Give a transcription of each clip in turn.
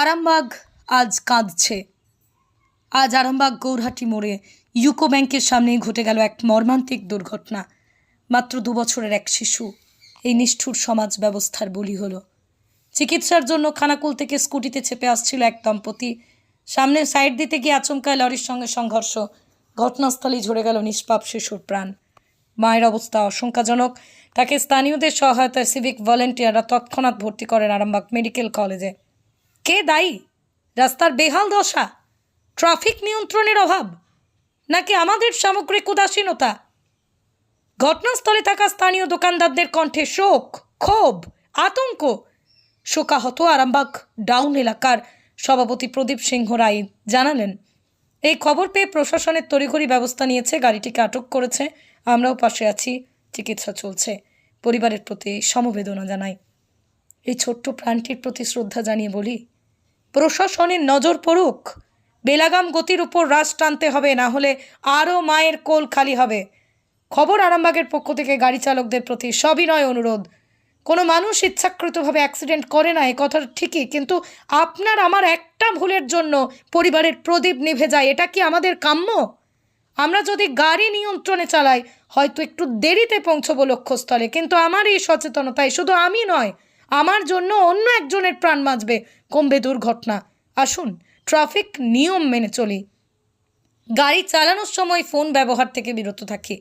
আরামবাগ আজ কাঁদছে। আজ আরামবাগ গৌরহাটি মোড়ে ইউকো ব্যাংকের সামনেই ঘটে গেল এক মর্মান্তিক দুর্ঘটনা। মাত্র দু বছরের এক শিশু এই নিষ্ঠুর সমাজ ব্যবস্থার বলি হলো। চিকিৎসার জন্য খানাকুল থেকে স্কুটিতে চেপে আসছিল এক দম্পতি। সামনে সাইড দিতে গিয়ে আচমকায় লরির সঙ্গে সংঘর্ষ, ঘটনাস্থলেই ঝরে গেল নিষ্পাপ শিশুর প্রাণ। মায়ের অবস্থা আশঙ্কাজনক। তাকে স্থানীয়দের সহায়তায় সিভিক ভলেন্টিয়াররা তৎক্ষণাৎ ভর্তি করেন আরামবাগ মেডিকেল কলেজে। কে দায়ী? রাস্তার বেহাল দশা? ট্রাফিক নিয়ন্ত্রণের অভাব? নাকি আমাদের সামগ্রিক উদাসীনতা? ঘটনাস্থলে থাকা স্থানীয় দোকানদারদের কণ্ঠে শোক, ক্ষোভ, আতঙ্ক। শোকাহত আরামবাগ ডাউন এলাকার সভাপতি প্রদীপ সিংহ রায় জানালেন, এই খবর পেয়ে প্রশাসনের তড়িঘড়ি ব্যবস্থা নিয়েছে, গাড়িটিকে আটক করেছে। আমরাও পাশে আছি, চিকিৎসা চলছে। পরিবারের প্রতি সমবেদনা জানাই। এই ছোট্ট প্রাণটির প্রতি শ্রদ্ধা জানিয়ে বলি প্রশাসনের নজর পড়ুক। বেলাগাম গতির উপর রাশ টানতে হবে, না হলে আরও মায়ের কোল খালি হবে। খবর আরামবাগের পক্ষ থেকে গাড়ি চালকদের প্রতি সবিনয় অনুরোধ। কোনো মানুষ ইচ্ছাকৃতভাবে অ্যাক্সিডেন্ট করে না, এ কথা ঠিকই, কিন্তু আপনার আমার একটা ভুলের জন্য পরিবারের প্রদীপ নিভে যায়, এটা কি আমাদের কাম্য? আমরা যদি গাড়ি নিয়ন্ত্রণে চালাই, হয়তো একটু দেরিতে পৌঁছবো লক্ষ্যস্থলে, কিন্তু আমার এই সচেতনতায় শুধু আমি নয় আমার জন্য অন্য একজনের প্রাণ বাঁচবে কমবে দুর্ঘটনা আসুন ট্রাফিক নিয়ম মেনে চলি। গাড়ি চালানোর সময় ফোন ব্যবহার থেকে বিরত থাকি।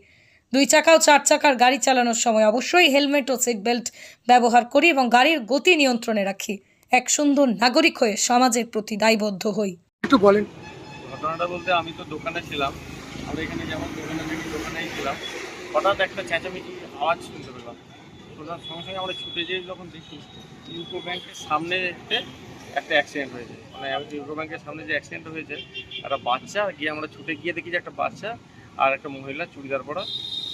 দুই চাকা ও চার চাকার গাড়ি চালানোর সময় অবশ্যই হেলমেট ও সিট বেল্ট ব্যবহার করি এবং গাড়ির গতি নিয়ন্ত্রণে রাখি। এক সুন্দর নাগরিক হয়ে সমাজের প্রতি দায়বদ্ধ হই। একটু বলেন। ঘটনাটা বলতে আমি তো দোকানে ছিলাম। আমরা এখানে যেমন দোকানে থেকে দোকানেই ছিলাম। হঠাৎ একটা চেঁচামেচি আওয়াজ শুনতে পেলাম। শোনার সঙ্গে সঙ্গে আমরা ছুটে যেয়ে যখন দেখি ইউকো ব্যাংকের সামনে একটা অ্যাক্সিডেন্ট হয়েছে। মানে ইউকো ব্যাংকের সামনে যে অ্যাক্সিডেন্ট হয়েছে একটা বাচ্চা গিয়ে আমরা ছুটে গিয়ে দেখি যে একটা বাচ্চা আর একটা মহিলা চুড়িদার পরা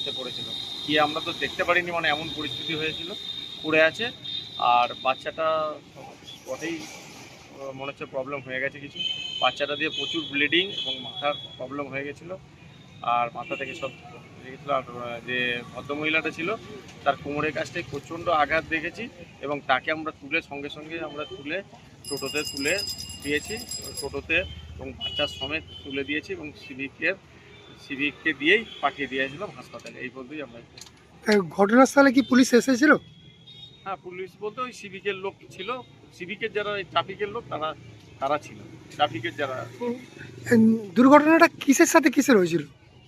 সে পড়েছিল। গিয়ে আমরা তো দেখতে পারিনি মানে এমন পরিস্থিতি হয়েছিল পড়ে আছে আর বাচ্চাটা আহ, মনে হচ্ছে প্রবলেম হয়ে গেছে কিছু। বাচ্চাটা দিয়ে প্রচুর ব্লিডিং এবং মাথার প্রবলেম হয়ে গেছিল আর মাথা থেকে সব লেগেছিলো যে ভদ্রমহিলাটা ছিল তার কোমরের কাছটায় প্রচণ্ড আঘাত দেখেছি এবং তাকে আমরা তুলে সঙ্গে সঙ্গে আমরা তুলে টোটোতে তুলে দিয়েছি টোটোতে এবং বাচ্চার সমেত তুলে দিয়েছি এবং সিভিকের সিভিককে দিয়েই পাঠিয়ে দিয়েছিলাম হাসপাতালে। এই পর্যন্তই আমরা ঘটনাস্থলে কি পুলিশ এসেছিল? হ্যাঁ পুলিশ বলতে ওই সিভিকের লোক ছিল। সিভিকের যারা ওই ট্রাফিকের লোক তারা তারা ছিল। ট্রাফিকের যারা। দুর্ঘটনাটা কিসের সাথে কিসের হয়েছিল?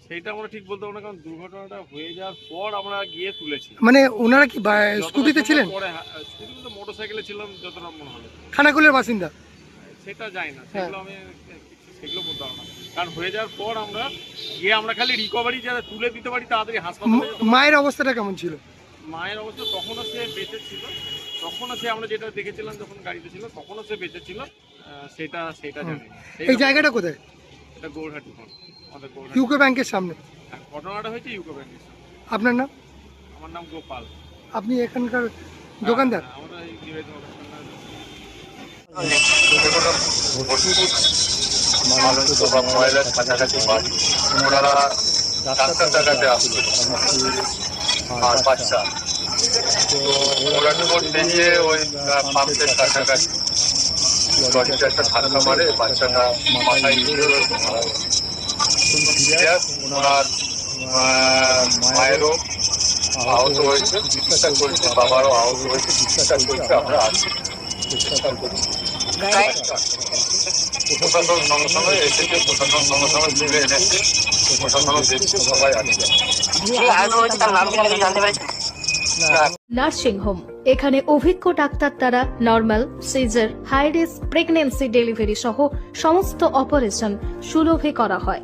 সেইটা আমরা ঠিক বলতে পারব না কারণ দুর্ঘটনাটা হয়ে যাওয়ার পর আমরা গিয়ে তুলেছি। মানে ওনারা কি বা- স্কুটিতে ছিলেন? পরে হ্যাঁ, স্কুটিতে তো মোটর সাইকেলে ছিলাম যতটা মনে হলো খানাকুলের বাসিন্দা? সেটা যাই না হ্যাঁ। সেগুলো আমি সেগুলো বলতে পারব না। কারণ হয়ে যাওয়ার পর আমরা গিয়ে আমরা খালি রিকভারি যারা তুলে দিতে পারি তাড়াতাড়ি হাসপাতালে ম- মায়ের অবস্থাটা কেমন ছিল? মায়ের অবস্থা তখনও সে বেঁচে ছিল। তখনও সে আমরা যেটা দেখেছিলাম যখন গাড়িতে ছিল তখনও সে বেঁচে ছিল। আহ, সেটা সেটা জানি না। এই জায়গাটা কোথায়? এটা গৌরহাটি আমাদের ইউকো ব্যাংকের সামনে। হ্যাঁ, ঘটনাটা হয়েছে ইউকো ব্যাংকের সামনে। আপনার নাম? আমার নাম গোপাল। আপনি এখানকার দোকানদার? হ্যাঁ, আমরা এই নিবেদন অনুষ্ঠান মানুষ বা মহিলার কাছাকাছি বাড়ি ওনারা ডাক্তার দেখাতে আসছিল আর বাচ্চা তো ওরা রিপোর্ট দেখিয়ে ওই পাম্পের কাছাকাছি লরিতে একটা ধাক্কা মারে বাচ্চাটা মাথায় গিয়ে মারা গেছে Serious, ওনার মায়েরও আহত হয়েছে চিকিৎসা চলছে বাবারও আহত হয়েছে চিকিৎসা চলছে আমরা আছি। করছি। নার্সিং হোম এখানে অভিজ্ঞ ডাক্তার দ্বারা normal caesar high risk pregnancy delivery সহ সমস্ত অপারেশন সুলভে করা হয়।